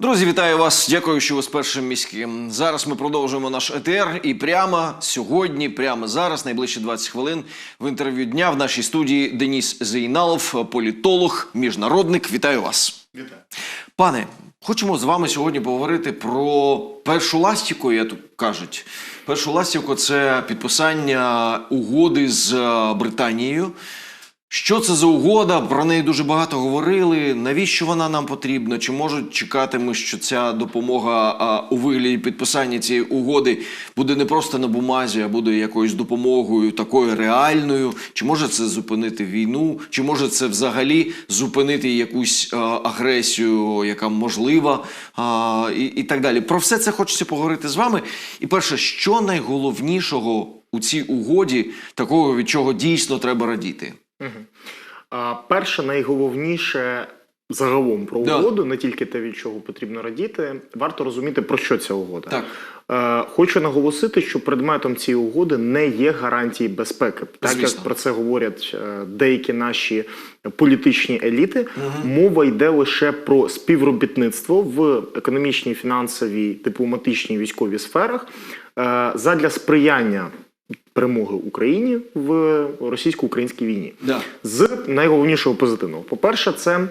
Друзі, вітаю вас. Дякую, що ви з першим міським. Зараз ми продовжуємо наш ЕТР. І прямо сьогодні, прямо зараз, найближчі 20 хвилин, в інтерв'ю дня в нашій студії Деніс Зейналов, політолог, міжнародник. Вітаю вас. Вітаю. Пане, хочемо з вами сьогодні поговорити про першу ластівку, як тут кажуть. Першу ластівку це підписання угоди з е, Британією. Що це за угода? Про неї дуже багато говорили. Навіщо вона нам потрібна? Чи можуть чекати ми, що ця допомога а, у вигляді підписання цієї угоди буде не просто на бумазі, а буде якоюсь допомогою такою реальною? Чи може це зупинити війну? Чи може це взагалі зупинити якусь а, агресію, яка можлива, а, і, і так далі? Про все це хочеться поговорити з вами. І перше, що найголовнішого у цій угоді, такого від чого дійсно треба радіти? Перше, найголовніше загалом про Да. угоду, не тільки те, від чого потрібно радіти, варто розуміти, про що ця угода. Так. Е, хочу наголосити, що предметом цієї угоди не є гарантії безпеки, так Звісно. як про це говорять е, деякі наші політичні еліти. Мова йде лише про співробітництво в економічній, фінансовій, дипломатичній військовій сферах е, задля сприяння перемоги Україні в російсько-українській війні. Да. З найголовнішого позитивного, по-перше, це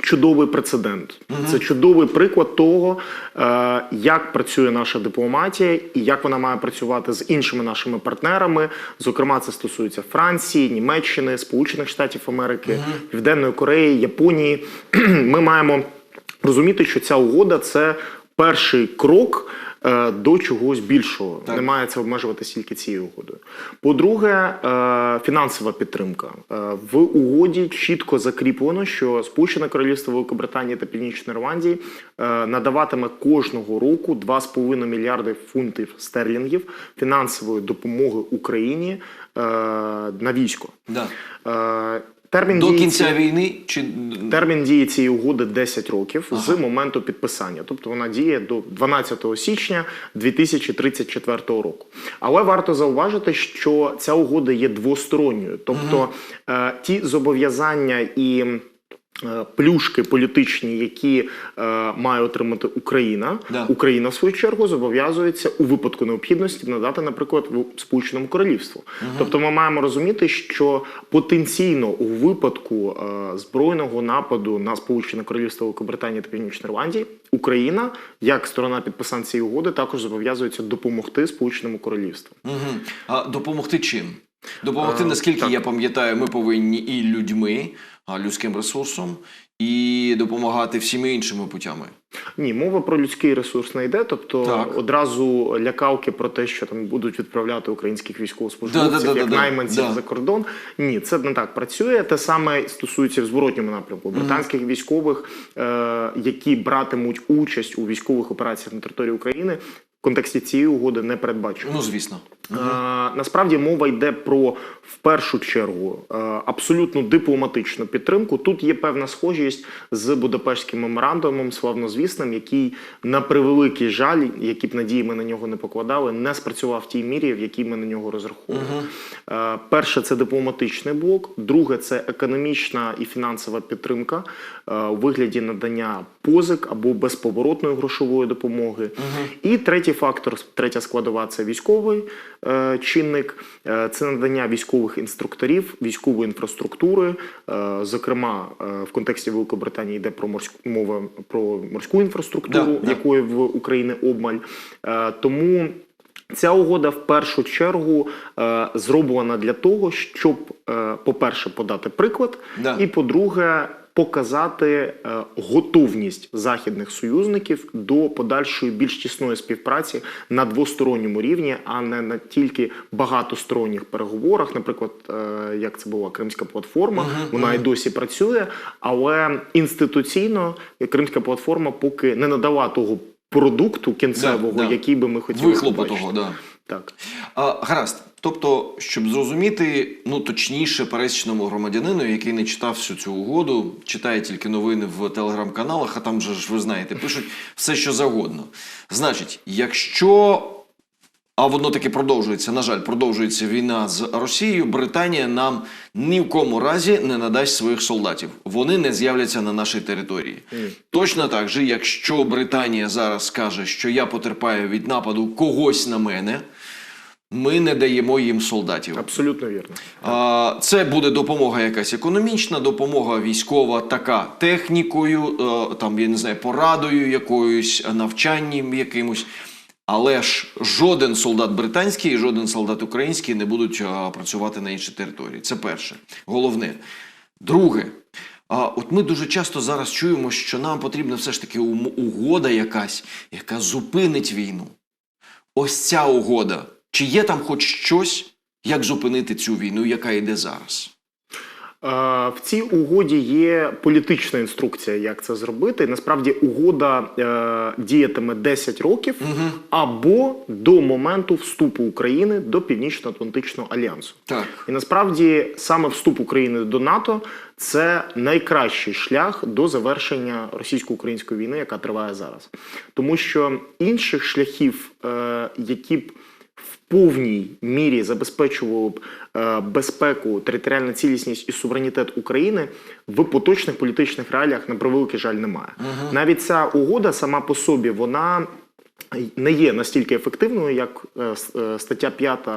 чудовий прецедент. Це чудовий приклад того, е, як працює наша дипломатія і як вона має працювати з іншими нашими партнерами. Зокрема, це стосується Франції, Німеччини, Сполучених Штатів Америки, Південної Кореї, Японії. Ми маємо розуміти, що ця угода це перший крок. Е, До чогось більшого Так. не має це обмежуватися тільки цією угодою. По-друге, е, фінансова підтримка Е, в угоді чітко закріплено, що Сполучене Королівство Великобританії та Північної Ірландії надаватиме кожного року 2,5 мільярди фунтів стерлінгів фінансової допомоги Україні на військо. Да. Термін До дії кінця ці... війни чи Термін дії цієї угоди 10 років з моменту підписання, тобто вона діє до 12 січня 2034 року. Але варто зауважити, що ця угода є двосторонньою, тобто е, ті зобов'язання і. Е, Плюшки політичні, які е, має отримати Україна, Да. Україна в свою чергу зобов'язується у випадку необхідності надати, наприклад, в Сполученому Королівству. Тобто, ми маємо розуміти, що потенційно у випадку е, збройного нападу на Сполучене Королівство Великобританії та Північної Ірландії, Україна, як сторона підписань цієї угоди, також зобов'язується допомогти Сполученому Королівству. Угу. А допомогти чим? Допомогти, наскільки так. я пам'ятаю, ми повинні і людьми, а, людським ресурсом, і допомагати всіми іншими путями. Ні, мова про людський ресурс не йде. Тобто Так. одразу лякавки про те, що там будуть відправляти українських військовослужбовців Да-да-да-да-да. як найманців Да. за кордон. Ні, це не так працює. Те саме стосується в зворотньому напрямку британських військових, е, які братимуть участь у військових операціях на території України. Контексті цієї угоди не передбачено. Ну, звісно. Е, Насправді мова йде про в першу чергу е, абсолютно дипломатичну підтримку. Тут є певна схожість з Будапештським меморандумом, славнозвісним, який на превеликий жаль, які б надії ми на нього не покладали, не спрацював в тій мірі, в якій ми на нього розраховували. Е, Перше це дипломатичний блок, друге це економічна і фінансова підтримка у вигляді надання позик або безповоротної грошової допомоги. І третій фактор, третя складова це військовий е, чинник, Е, це надання військових інструкторів, військової інфраструктури. Е, зокрема, е, в контексті Великобританії йде про морську мова про морську інфраструктуру, Да, да. якої в Україні обмаль. Е, тому. Ця угода в першу чергу е, зроблена для того, щоб, е, по-перше, подати приклад, Да. і по-друге, показати е, готовність західних союзників до подальшої більш тісної співпраці на двосторонньому рівні, а не на тільки багатосторонніх переговорах. Наприклад, е, як це була Кримська платформа, вона і досі працює, але інституційно Кримська платформа поки не надала того продукту кінцевого, Да, да. який би ми хотіли Вихлопу побачити. того, да. Так. А, гаразд. Тобто, щоб зрозуміти, ну точніше, пересічному громадянину, який не читав всю цю угоду, читає тільки новини в телеграм-каналах, а там же ж ви знаєте, пишуть все, що завгодно. Значить, якщо а воно таки продовжується. На жаль, продовжується війна з Росією. Британія нам ні в кому разі не надасть своїх солдатів. Вони не з'являться на нашій території. Точно так же, якщо Британія зараз скаже, що я потерпаю від нападу когось на мене, ми не даємо їм солдатів. Абсолютно вірно. А, Це буде допомога якась економічна, допомога військова, така технікою, е, там я не знаю, порадою якоюсь, навчанням якимось. Але ж жоден солдат британський і жоден солдат український не будуть а, працювати на іншій території. Це перше. Головне. Друге, от ми дуже часто зараз чуємо, що нам потрібна все ж таки угода якась, яка зупинить війну. Ось ця угода. Чи є там хоч щось, як зупинити цю війну, яка йде зараз? Е, В цій угоді є політична інструкція, як це зробити. Насправді угода е, діятиме 10 років або до моменту вступу України до Північно-Атлантичного альянсу. Так. І насправді саме вступ України до НАТО це найкращий шлях до завершення російсько-української війни, яка триває зараз, тому що інших шляхів, е, які б повній мірі забезпечували б е, безпеку, територіальну цілісність і суверенітет України в поточних політичних реаліях на превеликий жаль немає. Навіть ця угода сама по собі вона не є настільки ефективною, як е, е, стаття 5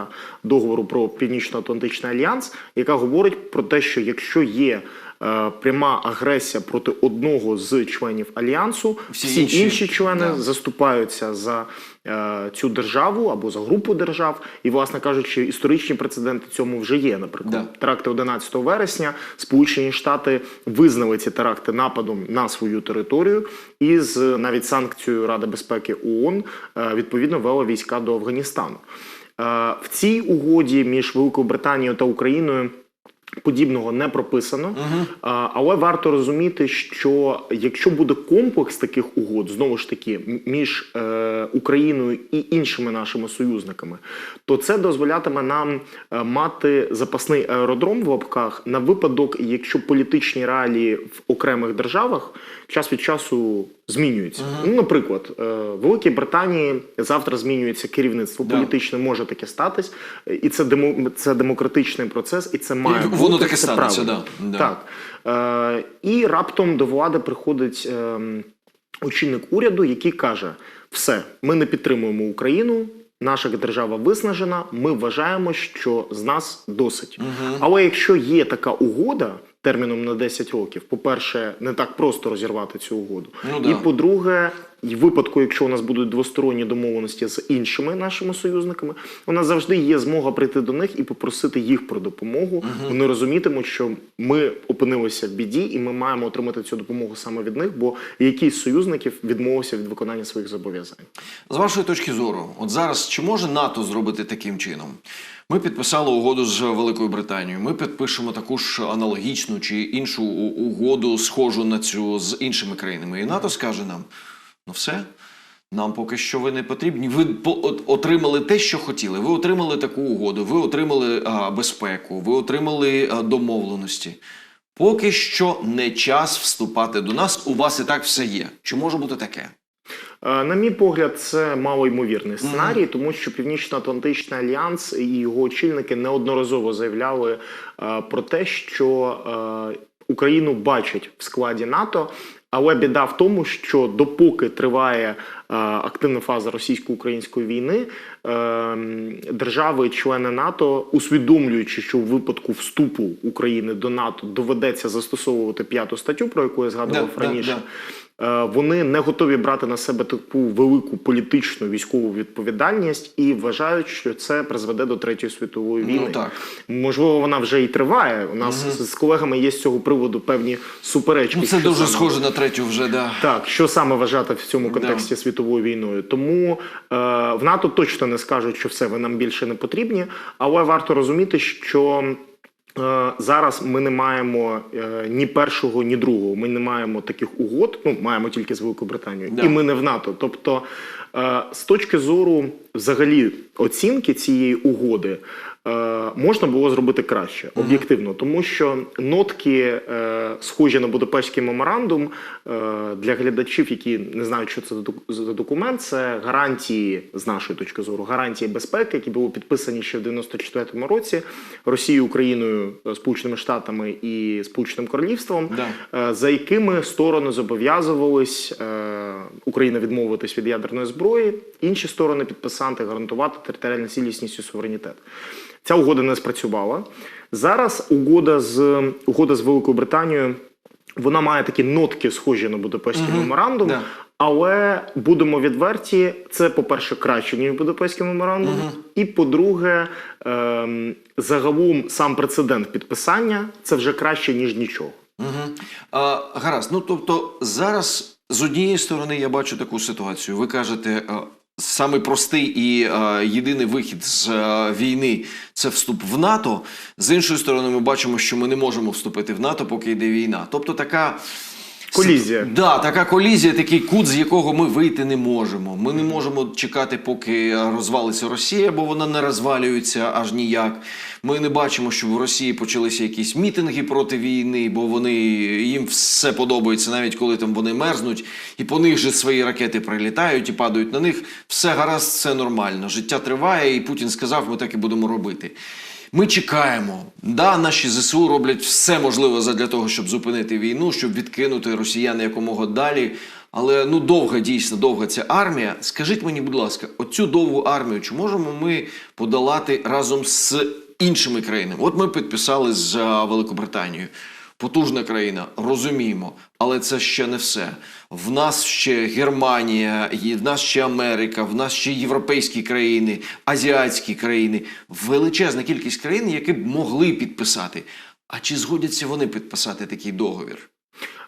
договору про Північно-Атлантичний альянс, яка говорить про те, що якщо є пряма агресія проти одного з членів альянсу, Всі всі, інші, інші, члени да. заступаються за е, цю державу або за групу держав. І, власне кажучи, історичні прецеденти цьому вже є. Наприклад, Да. теракти 11 вересня Сполучені Штати визнали ці теракти нападом на свою територію і з навіть санкцією Ради безпеки ООН е, відповідно вели війська до Афганістану. Е, В цій угоді між Великою Британією та Україною. Подібного не прописано, А, але варто розуміти, що якщо буде комплекс таких угод, знову ж таки, між е, Україною і іншими нашими союзниками, то це дозволятиме нам е, мати запасний аеродром в лапках на випадок, якщо політичні реалії в окремих державах час від часу змінюються. Ну, наприклад, е, в Великій Британії завтра змінюється керівництво Да. політичне, може таке статись, і це демо, це демократичний процес, і це має І бути воно таке це станеться, да, да. Так. Е, і раптом до влади приходить е, очільник уряду, який каже: все, ми не підтримуємо Україну. Наша держава виснажена. Ми вважаємо, що з нас досить. Але якщо є така угода терміном на 10 років, по-перше, не так просто розірвати цю угоду. Ну да. І по-друге, в випадку, якщо у нас будуть двосторонні домовленості з іншими нашими союзниками, у нас завжди є змога прийти до них і попросити їх про допомогу. Вони розумітимуть, що ми опинилися в біді, і ми маємо отримати цю допомогу саме від них, бо якийсь союзників відмовився від виконання своїх зобов'язань. З вашої точки зору, от зараз чи може НАТО зробити таким чином? Ми підписали угоду з Великою Британією. Ми підпишемо таку ж аналогічну чи іншу угоду, схожу на цю з іншими країнами. І НАТО скаже нам: ну все, нам поки що ви не потрібні. Ви отримали те, що хотіли. Ви отримали таку угоду, ви отримали а, безпеку, ви отримали а, домовленості. Поки що не час вступати до нас. У вас і так все є. Чи може бути таке? Е, На мій погляд, це малоймовірний сценарій, тому що Північно-Атлантичний альянс і його очільники неодноразово заявляли е, про те, що е, Україну бачать в складі НАТО. Але біда в тому, що допоки триває е, активна фаза російсько-української війни, е, держави-члени НАТО, усвідомлюючи, що у випадку вступу України до НАТО доведеться застосовувати п'яту статтю, про яку я згадував Да, да, раніше, да. Е, Вони не готові брати на себе таку велику політичну військову відповідальність і вважають, що це призведе до третьої світової Ну, війни. так. Можливо, вона вже і триває. У нас з- з колегами є з цього приводу певні суперечки. Ну, це дуже саме- схоже на третю вже, да. так, що саме вважати в цьому контексті світовою війною? Тому е, в НАТО точно не скажуть, що все ви нам більше не потрібні, але варто розуміти, що. Е, Зараз ми не маємо е, ні першого, ні другого. Ми не маємо таких угод. Ну маємо тільки з Великобританією, Да. і ми не в НАТО. Тобто Е, З точки зору взагалі оцінки цієї угоди. Е, Можна було зробити краще об'єктивно, тому що нотки, е, схожі на Будапештський меморандум, е, для глядачів, які не знають, що це за документ, це гарантії з нашої точки зору, гарантії безпеки, які були підписані ще в 94-му році Росією, Україною, Сполученими Штатами і Сполученим Королівством, Да. за якими сторони зобов'язувались Україна відмовитись від ядерної зброї, інші сторони підписанти гарантувати територіальну цілісність і суверенітет. Ця угода не спрацювала. Зараз угода з угода з Великою Британією. Вона має такі нотки, схожі на Будапештський меморандум, Да. але будемо відверті, це, по-перше, краще, ніж Будапештський меморандум. І по-друге, ем, загалом сам прецедент підписання це вже краще, ніж нічого. Угу. А, гаразд. Ну тобто зараз з однієї сторони я бачу таку ситуацію. Ви кажете, е, самий простий і е, єдиний вихід з е, війни це вступ в НАТО. З іншої сторони, ми бачимо, що ми не можемо вступити в НАТО, поки йде війна. Тобто така. Колізія. Да, така колізія, такий кут, з якого ми вийти не можемо. Ми не можемо чекати, поки розвалиться Росія, бо вона не розвалюється аж ніяк. Ми не бачимо, що в Росії почалися якісь мітинги проти війни, бо вони їм все подобається, навіть коли там вони мерзнуть, і по них же свої ракети прилітають і падають на них. Все гаразд, все нормально. Життя триває, і Путін сказав, ми так і будемо робити. Ми чекаємо. Да, наші ЗСУ роблять все можливе для того, щоб зупинити війну, щоб відкинути росіян якомога далі. Але ну довга дійсно довга ця армія. Скажіть мені, будь ласка, оцю довгу армію чи можемо ми подолати разом з іншими країнами? От ми підписали з а, Великобританією. Потужна країна, розуміємо, але це ще не все. В нас ще Германія, в нас ще Америка, в нас ще європейські країни, азіатські країни, величезна кількість країн, які б могли підписати. А чи згодяться вони підписати такий договір?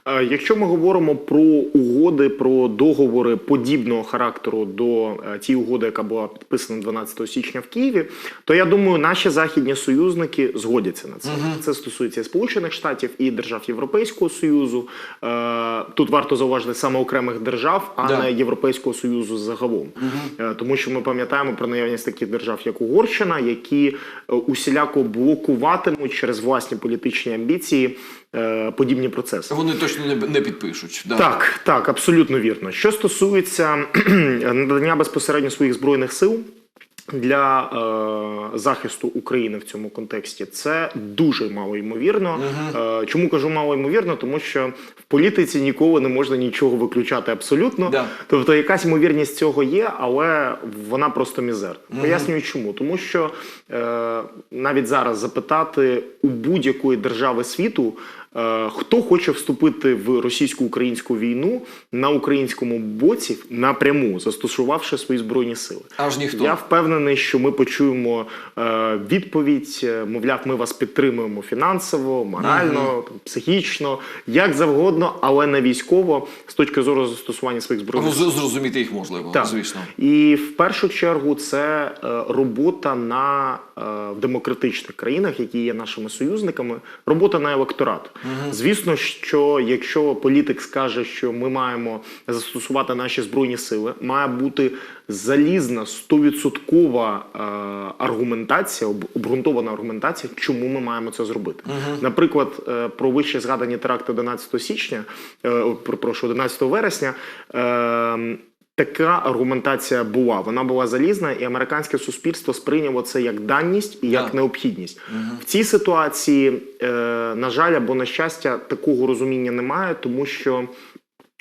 Е, Якщо ми говоримо про угоди, про договори подібного характеру до е, тієї угоди, яка була підписана 12 січня в Києві, то я думаю, наші західні союзники згодяться на це. Це стосується і Сполучених Штатів і держав Європейського Союзу. Е, Тут варто зауважити саме окремих держав, а Да. не Європейського Союзу загалом. Е, Тому що ми пам'ятаємо про наявність таких держав, як Угорщина, які усіляко блокуватимуть через власні політичні амбіції подібні процеси. Вони точно не, не підпишуть. Да. Так, так, абсолютно вірно. Що стосується надання безпосередньо своїх збройних сил. Для е, захисту України в цьому контексті це дуже мало ймовірно. Е, чому кажу мало ймовірно? Тому що в політиці ніколи не можна нічого виключати абсолютно. Да. Тобто якась ймовірність цього є, але вона просто мізерна. Пояснюю, чому. Тому що е, навіть зараз запитати у будь-якої держави світу, хто хоче вступити в російсько-українську війну на українському боці напряму, застосувавши свої збройні сили. Аж ніхто. Я впевнений, що ми почуємо е, відповідь. е, Мовляв, ми вас підтримуємо фінансово, морально, там, психічно, як завгодно, але не військово з точки зору застосування своїх збройних сил. Зрозуміти їх можливо, Так. звісно. І в першу чергу це е, робота на е, в демократичних країнах, які є нашими союзниками, робота на електорат. Звісно, що якщо політик скаже, що ми маємо застосувати наші збройні сили, має бути залізна стовідсоткова е, аргументація, об- обґрунтована аргументація, чому ми маємо це зробити. Наприклад, е, про вище згадані теракти 11 січня, е, про- прошу 11 вересня. Така аргументація була. Вона була залізна, і американське суспільство сприйняло це як даність і як Так. необхідність. В цій ситуації, е, на жаль, або на щастя, такого розуміння немає, тому що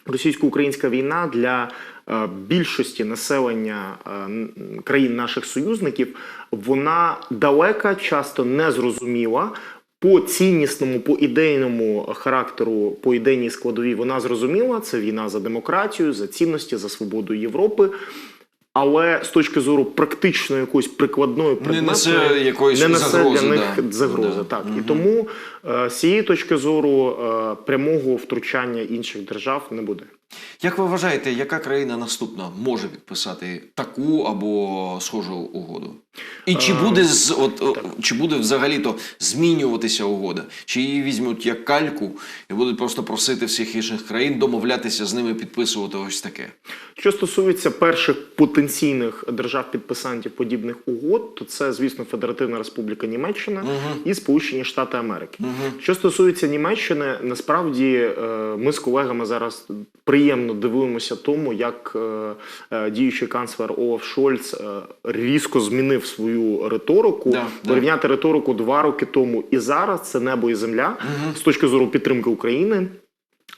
російсько-українська війна для е, більшості населення е, країн наших союзників вона далека, часто незрозуміла. По ціннісному, по ідейному характеру, по ідейній складовій вона зрозуміла. Це війна за демократію, за цінності, за свободу Європи. Але з точки зору практичної якоїсь прикладної предметної, несе якоїсь не несе загрози, для них да. загрози. Да. Так і тому е, з цієї точки зору е, прямого втручання інших держав не буде. Як ви вважаєте, яка країна наступна може підписати таку або схожу угоду? І чи Е, буде з от чи буде взагалі то змінюватися угода? Чи її візьмуть як кальку і будуть просто просити всіх інших країн домовлятися з ними підписувати ось таке? Що стосується перших потенційних держав-підписантів подібних угод, то це, звісно, Федеративна Республіка Німеччина і Сполучені Штати Америки. Що стосується Німеччини, насправді е, ми з колегами зараз приємно дивуємося тому, як е, е, діючий канцлер Олаф Шольц е, різко змінив свою риторику. Да, да. Порівняти риторику два роки тому і зараз це небо і земля з точки зору підтримки України.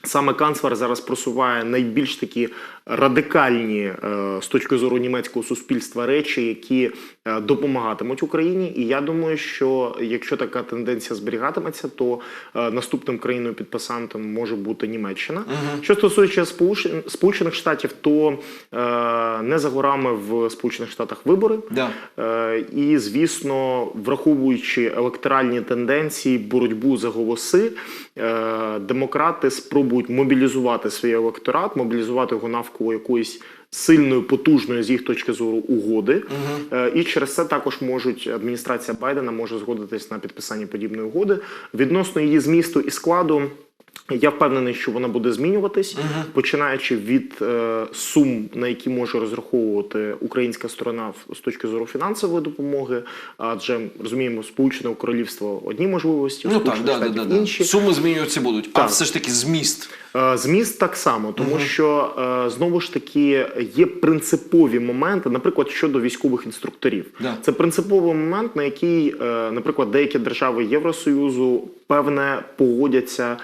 Саме канцлер зараз просуває найбільш такі радикальні е, з точки зору німецького суспільства речі, які е, допомагатимуть Україні. І я думаю, що якщо така тенденція зберігатиметься, то е, наступним країною підписантом може бути Німеччина. Що стосується Сполучен- Сполучених Штатів, то не за горами в Сполучених Штатах вибори. Да. І, звісно, враховуючи електоральні тенденції, боротьбу за голоси, демократи спробують мобілізувати свій електорат, мобілізувати його навколо якоїсь сильної, потужної з їх точки зору угоди. Е, І через це також можуть адміністрація Байдена може згодитись на підписання подібної угоди відносно її змісту і складу. Я впевнений, що вона буде змінюватись, починаючи від е, сум, на які може розраховувати українська сторона в- з точки зору фінансової допомоги. Адже розуміємо, Сполучене Королівство одні можливості, Ну так, да, да, інші. Суми змінюватися будуть, а все ж таки зміст. Е, Зміст так само, тому що е, знову ж таки є принципові моменти, наприклад, щодо військових інструкторів. Да. Це принциповий момент, на який, е, наприклад, деякі держави Євросоюзу певне погодяться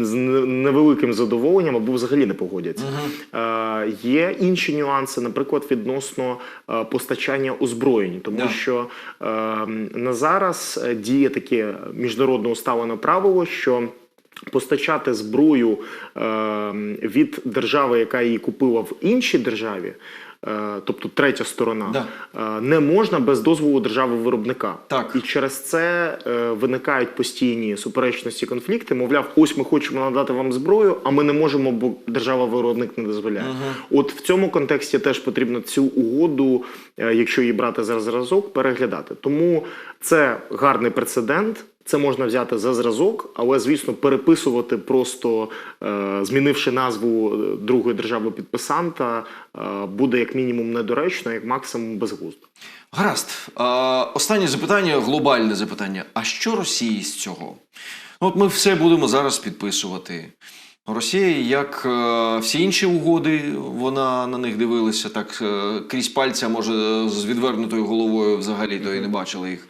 з невеликим задоволенням або взагалі не погодяться. Е, Є інші нюанси, наприклад, відносно постачання озброєнь, тому Да. що е, на зараз е, діє таке міжнародно усталене правило, що постачати зброю е, від держави, яка її купила в іншій державі, е, тобто третя сторона, Да. е, не можна без дозволу держави-виробника. Так. І через це виникають постійні суперечності, конфлікти. Мовляв, ось ми хочемо надати вам зброю, а ми не можемо, бо держава-виробник не дозволяє. От в цьому контексті теж потрібно цю угоду, якщо її брати за зразок, переглядати. Тому це гарний прецедент. Це можна взяти за зразок, але звісно, переписувати просто е, змінивши назву е, другої держави підписанта, е, буде як мінімум недоречно, як максимум безглуздо. Гаразд. Останнє запитання, глобальне запитання. А що Росії з цього? Ну, От ми все будемо зараз підписувати. Росія, як е, всі інші угоди, вона на них дивилася так е, крізь пальця, може, з відвернутою головою взагалі то і не бачила їх.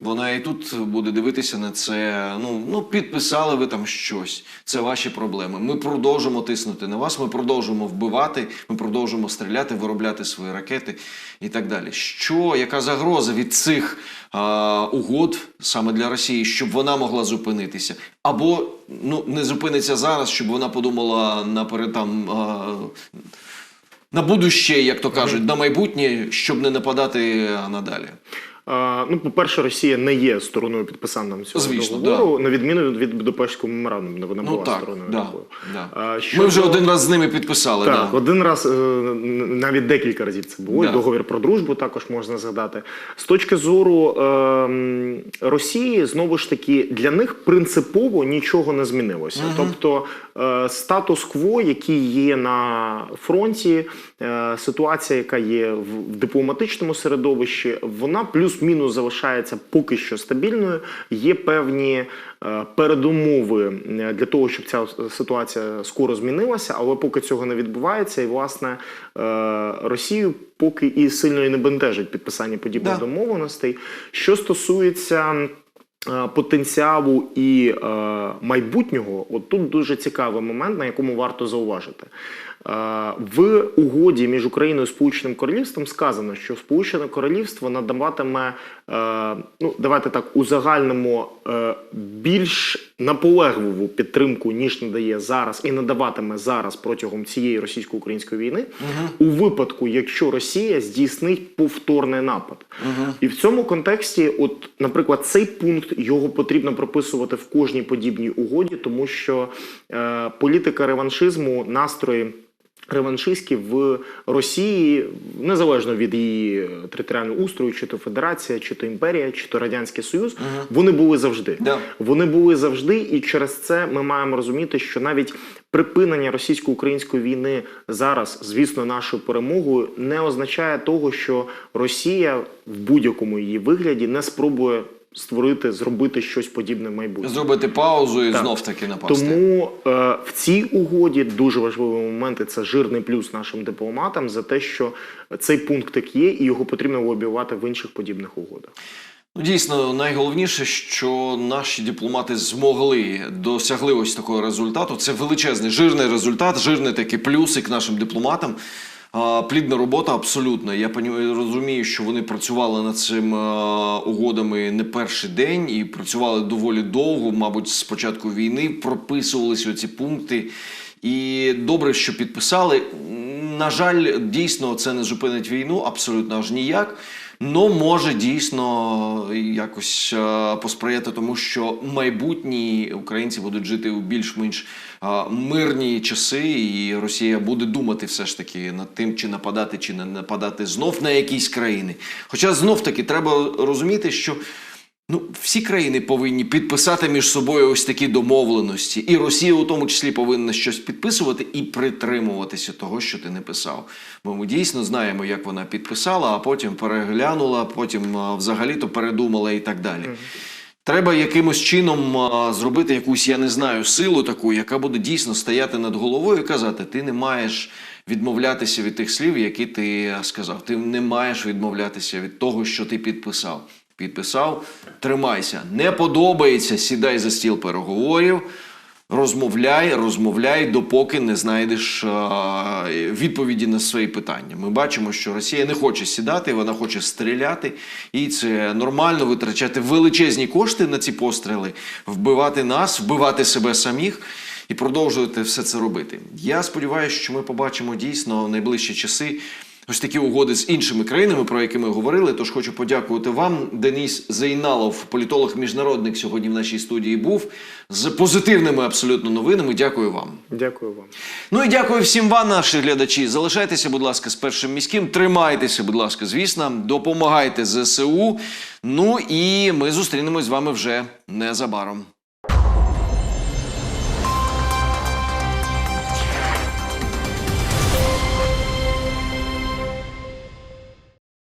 Вона і тут буде дивитися на це. Ну, ну підписали ви там щось. Це ваші проблеми. Ми продовжимо тиснути на вас, ми продовжимо вбивати, ми продовжимо стріляти, виробляти свої ракети і так далі. Що, яка загроза від цих а, угод саме для Росії, щоб вона могла зупинитися? Або ну не зупиниться зараз, щоб вона подумала наперед там. А, на будуще, як то кажуть, на майбутнє, щоб не нападати надалі. Ну, по-перше, Росія не є стороною підписанням цього Звісно, договору, на відміну від Будапештського меморандуму, вона Ну була так, стороною. да, да. Е, Ми вже один раз з ними підписали. Так, да. один раз, е, навіть декілька разів це було. І Да. Договір про дружбу також можна згадати. З точки зору е, Росії, знову ж таки, для них принципово нічого не змінилося. Тобто е, статус-кво, який є на фронті, е, ситуація, яка є в, дипломатичному середовищі, вона плюс-мінус залишається поки що стабільною. Є певні е, передумови е, для того, щоб ця ситуація скоро змінилася, але поки цього не відбувається, і власне е, Росію поки і сильно і не бентежить підписання подібних Да. домовленостей. Що стосується потенціалу і е, майбутнього, от тут дуже цікавий момент, на якому варто зауважити. В угоді між Україною і Сполученим Королівством сказано, що Сполучене Королівство надаватиме е, ну давайте так узагальнимо е, більш наполегливу підтримку, ніж надає зараз, і надаватиме зараз протягом цієї російсько-української війни, у випадку, якщо Росія здійснить повторний напад. І в цьому контексті, от, наприклад, цей пункт його потрібно прописувати в кожній подібній угоді, тому що е, політика реваншизму, настрої. Реваншистські в Росії, незалежно від її територіального устрою, чи то Федерація, чи то імперія, чи то Радянський Союз, вони були завжди. Да. Вони були завжди, і через це ми маємо розуміти, що навіть припинення російсько-української війни зараз, звісно, нашою перемогою, не означає того, що Росія в будь-якому її вигляді не спробує створити, зробити щось подібне в майбутньому. Зробити паузу і Так. знов таки напасти. Тому е, в цій угоді дуже важливий момент, і це жирний плюс нашим дипломатам за те, що цей пунктик є, і його потрібно лобіювати в інших подібних угодах. Ну, Дійсно, найголовніше, що наші дипломати змогли досягли ось такого результату. Це величезний жирний результат, жирний такий плюсик нашим дипломатам. Плідна робота абсолютно. Я розумію, що вони працювали над цими угодами не перший день і працювали доволі довго, мабуть, з початку війни, прописувалися ці пункти. І добре, що підписали. На жаль, дійсно, це не зупинить війну абсолютно аж ніяк. Ну, може дійсно якось е, посприяти тому, що майбутні українці будуть жити у більш-менш е, мирні часи, і Росія буде думати все ж таки над тим, чи нападати, чи не нападати знов на якісь країни. Хоча знов таки треба розуміти, що Ну, всі країни повинні підписати між собою ось такі домовленості, і Росія у тому числі повинна щось підписувати і притримуватися того, що ти не писав. Бо ми дійсно знаємо, як вона підписала, а потім переглянула, потім взагалі-то передумала і так далі. Треба якимось чином зробити якусь, я не знаю, силу таку, яка буде дійсно стояти над головою і казати: ти не маєш відмовлятися від тих слів, які ти сказав. Ти не маєш відмовлятися від того, що ти підписав. Підписав, тримайся. Не подобається, сідай за стіл переговорів, розмовляй, розмовляй, допоки не знайдеш а, відповіді на свої питання. Ми бачимо, що Росія не хоче сідати, вона хоче стріляти, і це нормально витрачати величезні кошти на ці постріли, вбивати нас, вбивати себе самих. І продовжувати все це робити. Я сподіваюся, що ми побачимо дійсно в найближчі часи ось такі угоди з іншими країнами, про які ми говорили. Тож хочу подякувати вам. Деніс Зейналов, політолог-міжнародник, сьогодні в нашій студії був з позитивними абсолютно новинами. Дякую вам. Дякую вам. Ну і дякую всім вам, наші глядачі. Залишайтеся, будь ласка, з першим міським. Тримайтеся, будь ласка, звісно, допомагайте ЗСУ. Ну і ми зустрінемось з вами вже незабаром.